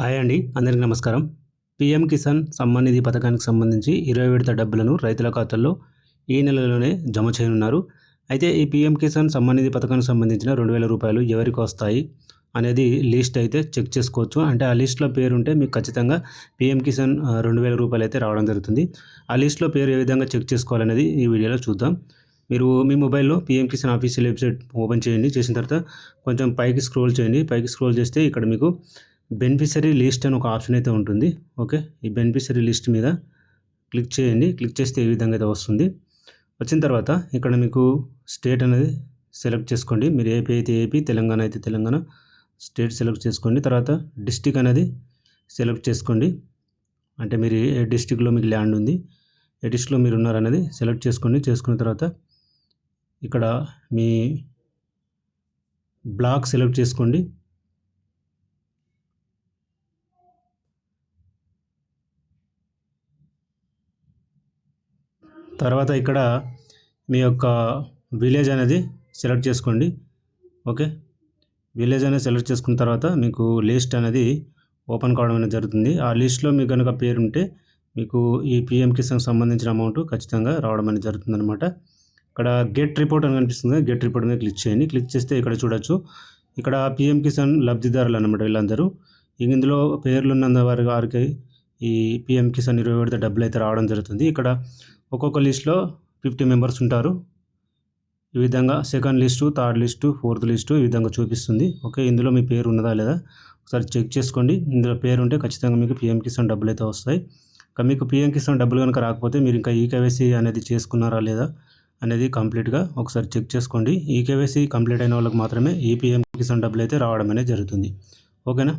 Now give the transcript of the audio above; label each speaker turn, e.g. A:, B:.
A: Hi అండి అందరికీ నమస్కారం. పిఎం కిసాన్ సమ్మాన్ నిధి పథకానికి సంబంధించి ఇరవై విడత డబ్బులను రైతుల ఖాతాల్లో ఈ నెలలోనే జమ చేయనున్నారు. అయితే ఈ పిఎం కిసాన్ సమ్మాన్ నిధి పథకానికి సంబంధించిన రెండు వేల రూపాయలు ఎవరికి వస్తాయి అనేది లిస్ట్ అయితే చెక్ చేసుకోవచ్చు. అంటే ఆ లిస్ట్లో పేరు ఉంటే మీకు ఖచ్చితంగా పిఎం కిసాన్ రెండు వేల రూపాయలు అయితే రావడం జరుగుతుంది. ఆ లిస్ట్లో పేరు ఏ విధంగా చెక్ చేసుకోవాలనేది ఈ వీడియోలో చూద్దాం. మీరు మీ మొబైల్లో PM Kisan official website open చేయండి. చేసిన తర్వాత కొంచెం పైకి స్క్రోల్ చేయండి. పైకి స్క్రోల్ చేస్తే ఇక్కడ మీకు బెనిఫిషరీ లిస్ట్ అని ఒక ఆప్షన్ అయితే ఉంటుంది. ఓకే? ఈ బెనిఫిషరీ లిస్ట్ మీద క్లిక్ చేయండి. క్లిక్ చేస్తే ఈ విధంగా అయితే వస్తుంది. వచ్చిన తర్వాత ఇక్కడ మీకు స్టేట్ అనేది సెలెక్ట్ చేసుకోండి. మీరు ఏపీ అయితే ఏపీ తెలంగాణ అయితే తెలంగాణ స్టేట్ సెలెక్ట్ చేసుకోండి. తర్వాత డిస్టిక్ అనేది సెలెక్ట్ చేసుకోండి. అంటే మీరు ఏ డిస్టిక్లో మీకు ల్యాండ్ ఉంది ఏ డిస్టిక్లో మీరు ఉన్నారనేది సెలెక్ట్ చేసుకోండి. చేసుకున్న తర్వాత ఇక్కడ మీ బ్లాక్ సెలెక్ట్ చేసుకోండి. తర్వాత ఇక్కడ మీ యొక్క విలేజ్ అనేది సెలెక్ట్ చేసుకోండి. ఓకే విలేజ్ అనేది సెలెక్ట్ చేసుకున్న తర్వాత మీకు లిస్ట్ అనేది ఓపెన్ కావడం అనేది జరుగుతుంది. ఆ లిస్ట్లో మీకు కనుక పేరు ఉంటే మీకు ఈ పిఎం కిసాన్ సంబంధించిన అమౌంట్ ఖచ్చితంగా రావడం అనేది జరుగుతుందనమాట ఇక్కడ గెట్ రిపోర్ట్ అని కనిపిస్తుంది. గెట్ రిపోర్ట్ మీద క్లిక్ చేయండి. క్లిక్ చేస్తే ఇక్కడ చూడొచ్చు. ఇక్కడ పిఎం కిసాన్ లబ్ధిదారులు అనమాట వీళ్ళందరూ. ఇందులో పేర్లు ఉన్న వారి వారికి ఈ పిఎం కిసాన్ ఇరవై విడత డబ్బులు అయితే రావడం జరుగుతుంది. ఇక్కడ ఒక్కొక్క లిస్ట్లో ఫిఫ్టీ మెంబర్స్ ఉంటారు. ఈ విధంగా second list third list fourth list ఈ విధంగా చూపిస్తుంది. ఓకే ఇందులో మీ పేరు ఉన్నదా లేదా ఒకసారి చెక్ చేసుకోండి. ఇందులో పేరు ఉంటే ఖచ్చితంగా మీకు పిఎం కిసాన్ డబ్బులు అయితే వస్తాయి. ఇంకా మీకు పిఎం కిసాన్ డబ్బులు కనుక రాకపోతే మీరు ఇంకా ఈకేవైసీ అనేది చేసుకున్నారా లేదా అనేది కంప్లీట్గా ఒకసారి చెక్ చేసుకోండి. ఈకేవైసీ కంప్లీట్ అయిన వాళ్ళకి మాత్రమే ఈ పిఎం కిసాన్ డబ్బులు అయితే రావడం అనేది జరుగుతుంది. ఓకేనా?